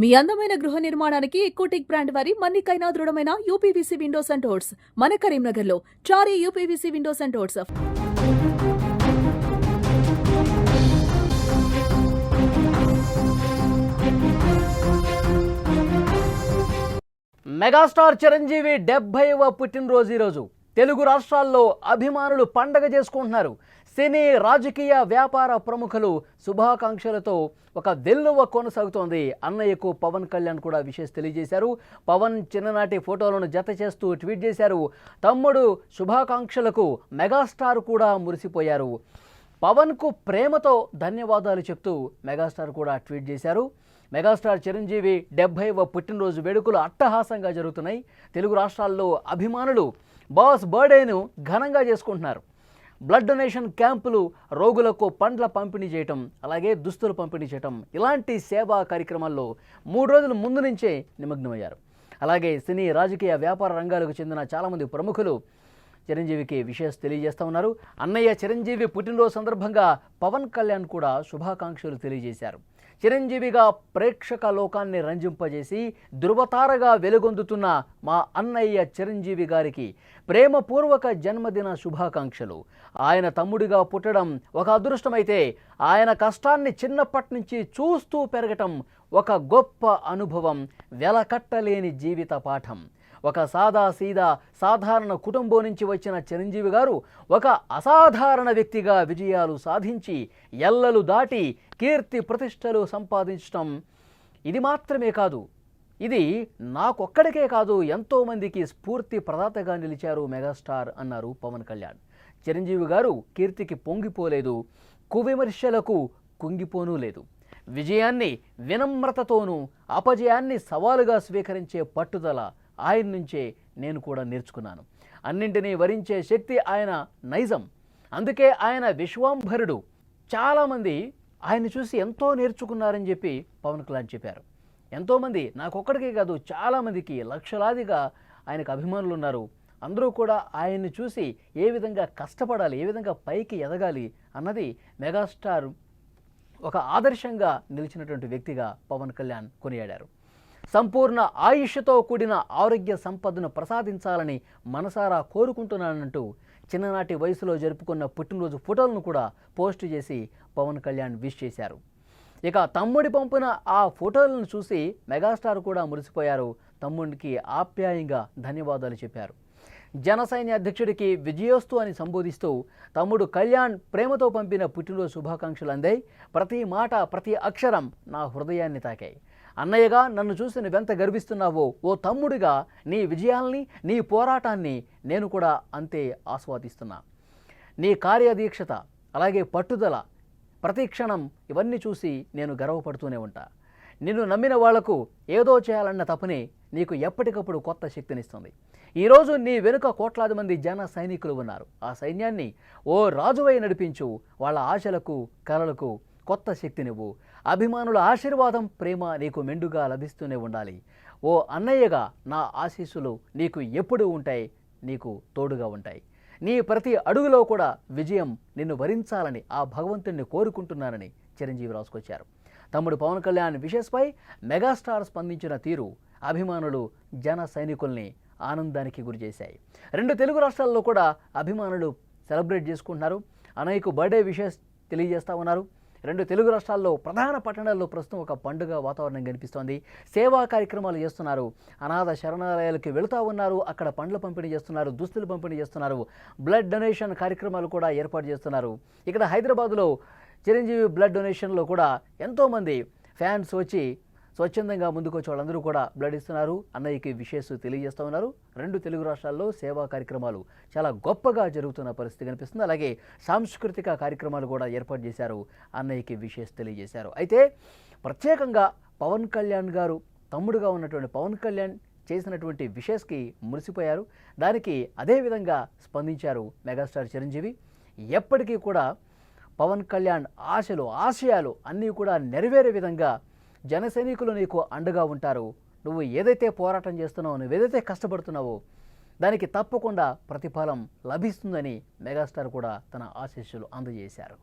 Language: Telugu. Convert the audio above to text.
మీ అందమైన గృహ నిర్మాణానికి ఎకోటెక్ బ్రాండ్ వారి మన్నికైనా దృఢమైన యూపీవీసీ విండోస్ అండ్ డోర్స్ మన కరీంనగర్లో Chary UPVC windows and doors. Megastar Chiranjeevi డెబ్బైవ పుట్టినరోజు ఈరోజు. తెలుగు రాష్ట్రాల్లో అభిమానులు పండగ చేసుకుంటున్నారు. సినీ రాజకీయ వ్యాపార ప్రముఖులు శుభాకాంక్షలతో ఒక వెల్లువ కొనసాగుతోంది. అన్నయ్యకు పవన్ కళ్యాణ్ కూడా విషయం తెలియజేశారు. పవన్ చిన్ననాటి ఫోటోలను జత చేస్తూ ట్వీట్ చేశారు. తమ్ముడు శుభాకాంక్షలకు మెగాస్టార్ కూడా మురిసిపోయారు. పవన్కు ప్రేమతో ధన్యవాదాలు చెప్తూ మెగాస్టార్ కూడా ట్వీట్ చేశారు. మెగాస్టార్ చిరంజీవి డెబ్బైవ పుట్టినరోజు వేడుకలు అట్టహాసంగా జరుగుతున్నాయి. తెలుగు రాష్ట్రాల్లో అభిమానులు బాస్ బర్త్డేను ఘనంగా చేసుకుంటున్నారు. బ్లడ్ డొనేషన్ క్యాంపులు రోగులకు పండ్ల పంపిణీ చేయటం అలాగే దుస్తులు పంపిణీ చేయటం ఇలాంటి సేవా కార్యక్రమాల్లో మూడు రోజుల ముందు నుంచే నిమగ్నమయ్యారు. అలాగే సినీ రాజకీయ వ్యాపార రంగాలకు చెందిన చాలామంది ప్రముఖులు చిరంజీవికి విషయం తెలియజేస్తా ఉన్నారు. అన్నయ్య చిరంజీవి పుట్టినరోజు సందర్భంగా పవన్ కళ్యాణ్ కూడా శుభాకాంక్షలు తెలియజేశారు. చిరంజీవిగా ప్రేక్షక లోకాన్ని రంజింపజేసి ధృవతారగా వెలుగొందుతున్న మా అన్నయ్య చిరంజీవి గారికి ప్రేమపూర్వక జన్మదిన శుభాకాంక్షలు. ఆయన తమ్ముడిగా పుట్టడం ఒక అదృష్టమైతే ఆయన కష్టాన్ని చిన్నప్పటి నుంచి చూస్తూ పెరగటం ఒక గొప్ప అనుభవం వెలకట్టలేని జీవిత పాఠం. ఒక సాదా సీదా సాధారణ కుటుంబం నుంచి వచ్చిన చిరంజీవి గారు ఒక అసాధారణ వ్యక్తిగా విజయాలు సాధించి ఎల్లలు దాటి కీర్తి ప్రతిష్టలు సంపాదించటం ఇది మాత్రమే కాదు. ఇది నాకొక్కడికే కాదు ఎంతోమందికి స్ఫూర్తి ప్రదాతగా నిలిచారు మెగాస్టార్ అన్నారు పవన్ కళ్యాణ్. చిరంజీవి గారు కీర్తికి పొంగిపోలేదు కువిమర్శలకు కుంగిపోనూ లేదు. విజయాన్ని వినమ్రతతోనూ అపజయాన్ని సవాలుగా స్వీకరించే పట్టుదల ఆయన నుంచే నేను కూడా నేర్చుకున్నాను. అన్నింటినీ వరించే శక్తి ఆయన నైజం. అందుకే ఆయన విశ్వాంభరుడు. చాలామంది ఆయన చూసి ఎంతో నేర్చుకున్నారని చెప్పి పవన్ కళ్యాణ్ చెప్పారు. ఎంతోమంది నాకొక్కడికే కాదు చాలామందికి లక్షలాదిగా ఆయనకు అభిమానులు ఉన్నారు. అందరూ కూడా ఆయన్ని చూసి ఏ విధంగా కష్టపడాలి ఏ విధంగా పైకి ఎదగాలి అన్నది మెగాస్టార్ ఒక ఆదర్శంగా నిలిచినటువంటి వ్యక్తిగా పవన్ కళ్యాణ్ కొనియాడారు. సంపూర్ణ ఆయుష్తో కూడిన ఆరోగ్య సంపదను ప్రసాదించాలని మనసారా కోరుకుంటున్నానంటూ చిన్ననాటి వయసులో జరుపుకున్న పుట్టినరోజు ఫోటోలను కూడా పోస్ట్ చేసి పవన్ కళ్యాణ్ విష్ చేశారు. ఇక తమ్ముడి పంపిన ఆ ఫోటోలను చూసి మెగాస్టార్ కూడా మురిసిపోయారు. తమ్ముడికి ఆప్యాయంగా ధన్యవాదాలు చెప్పారు. జనసైన్య అధ్యక్షుడికి విజయోస్తు అని సంబోధిస్తూ తమ్ముడు కళ్యాణ్ ప్రేమతో పంపిన పుట్టినరోజు శుభాకాంక్షలు అందాయి. ప్రతి మాట ప్రతి అక్షరం నా హృదయాన్ని తాకాయి. అన్నయ్యగా నన్ను చూసి నువ్వెంత గర్విస్తున్నావో ఓ తమ్ముడిగా నీ విజయాల్ని నీ పోరాటాన్ని నేను కూడా అంతే ఆస్వాదిస్తున్నా. నీ కార్యదీక్షత అలాగే పట్టుదల ప్రతి క్షణం ఇవన్నీ చూసి నేను గర్వపడుతూనే ఉంటా. నిన్ను నమ్మిన వాళ్ళకు ఏదో చేయాలన్న తపనే నీకు ఎప్పటికప్పుడు కొత్త శక్తినిస్తుంది. ఈరోజు నీ వెనుక కోట్లాది మంది జన సైనికులు ఉన్నారు. ఆ సైన్యాన్ని ఓ రాజువై నడిపించు వాళ్ళ ఆశలకు కలలకు కొత్త శక్తినివ్వు. అభిమానుల ఆశీర్వాదం ప్రేమ నీకు మెండుగా లభిస్తూనే ఉండాలి. ఓ అన్నయ్యగా నా ఆశీస్సులు నీకు ఎప్పుడూ ఉంటాయి నీకు తోడుగా ఉంటాయి. నీ ప్రతి అడుగులో కూడా విజయం నిన్ను వరించాలని ఆ భగవంతుణ్ణి కోరుకుంటున్నానని చిరంజీవి రాసుకొచ్చారు. తమ్ముడు పవన్ కళ్యాణ్ విషయస్పై మెగాస్టార్ స్పందించిన తీరు అభిమానులు జన సైనికుల్ని ఆనందానికి గురిచేశాయి రెండు తెలుగు రాష్ట్రాల్లో కూడా అభిమానులు సెలబ్రేట్ చేసుకుంటున్నారు. అనయ్యకు బర్త్డే విషయస్ తెలియజేస్తా ఉన్నారు. రెండు తెలుగు రాష్ట్రాల్లో ప్రధాన పట్టణాల్లో ప్రస్తుతం ఒక పండుగ వాతావరణం కనిపిస్తోంది. సేవా కార్యక్రమాలు చేస్తున్నారు. అనాథ శరణాలయాలకు వెళుతూ ఉన్నారు. అక్కడ పండ్ల పంపిణీ చేస్తున్నారు. దుస్తులు పంపిణీ చేస్తున్నారు. బ్లడ్ డొనేషన్ కార్యక్రమాలు కూడా ఏర్పాటు చేస్తున్నారు. ఇక్కడ హైదరాబాద్లో చిరంజీవి బ్లడ్ డొనేషన్లో కూడా ఎంతోమంది ఫ్యాన్స్ వచ్చి స్వచ్ఛందంగా ముందుకొచ్చి వాళ్ళందరూ కూడా బ్లడ్ ఇస్తున్నారు అన్నయ్యకి విషయస్ తెలియజేస్తూ ఉన్నారు. రెండు తెలుగు రాష్ట్రాల్లో సేవా కార్యక్రమాలు చాలా గొప్పగా జరుగుతున్న పరిస్థితి కనిపిస్తుంది. అలాగే సాంస్కృతిక కార్యక్రమాలు కూడా ఏర్పాటు చేశారు. అన్నయ్యకి విషయస్ తెలియజేశారు. అయితే ప్రత్యేకంగా పవన్ కళ్యాణ్ గారు తమ్ముడుగా ఉన్నటువంటి పవన్ కళ్యాణ్ చేసినటువంటి విషేస్కి మురిసిపోయారు. దానికి అదేవిధంగా స్పందించారు మెగాస్టార్ చిరంజీవి. ఎప్పటికీ కూడా పవన్ కళ్యాణ్ ఆశలు ఆశయాలు అన్నీ కూడా నెరవేరే విధంగా జన సైనికులు నీకు అండగా ఉంటారు. నువ్వు ఏదైతే పోరాటం చేస్తున్నావో నువ్వు ఏదైతే కష్టపడుతున్నావో దానికి తప్పకుండా ప్రతిఫలం లభిస్తుందని మెగాస్టార్ కూడా తన ఆశీస్సులు అందజేశారు.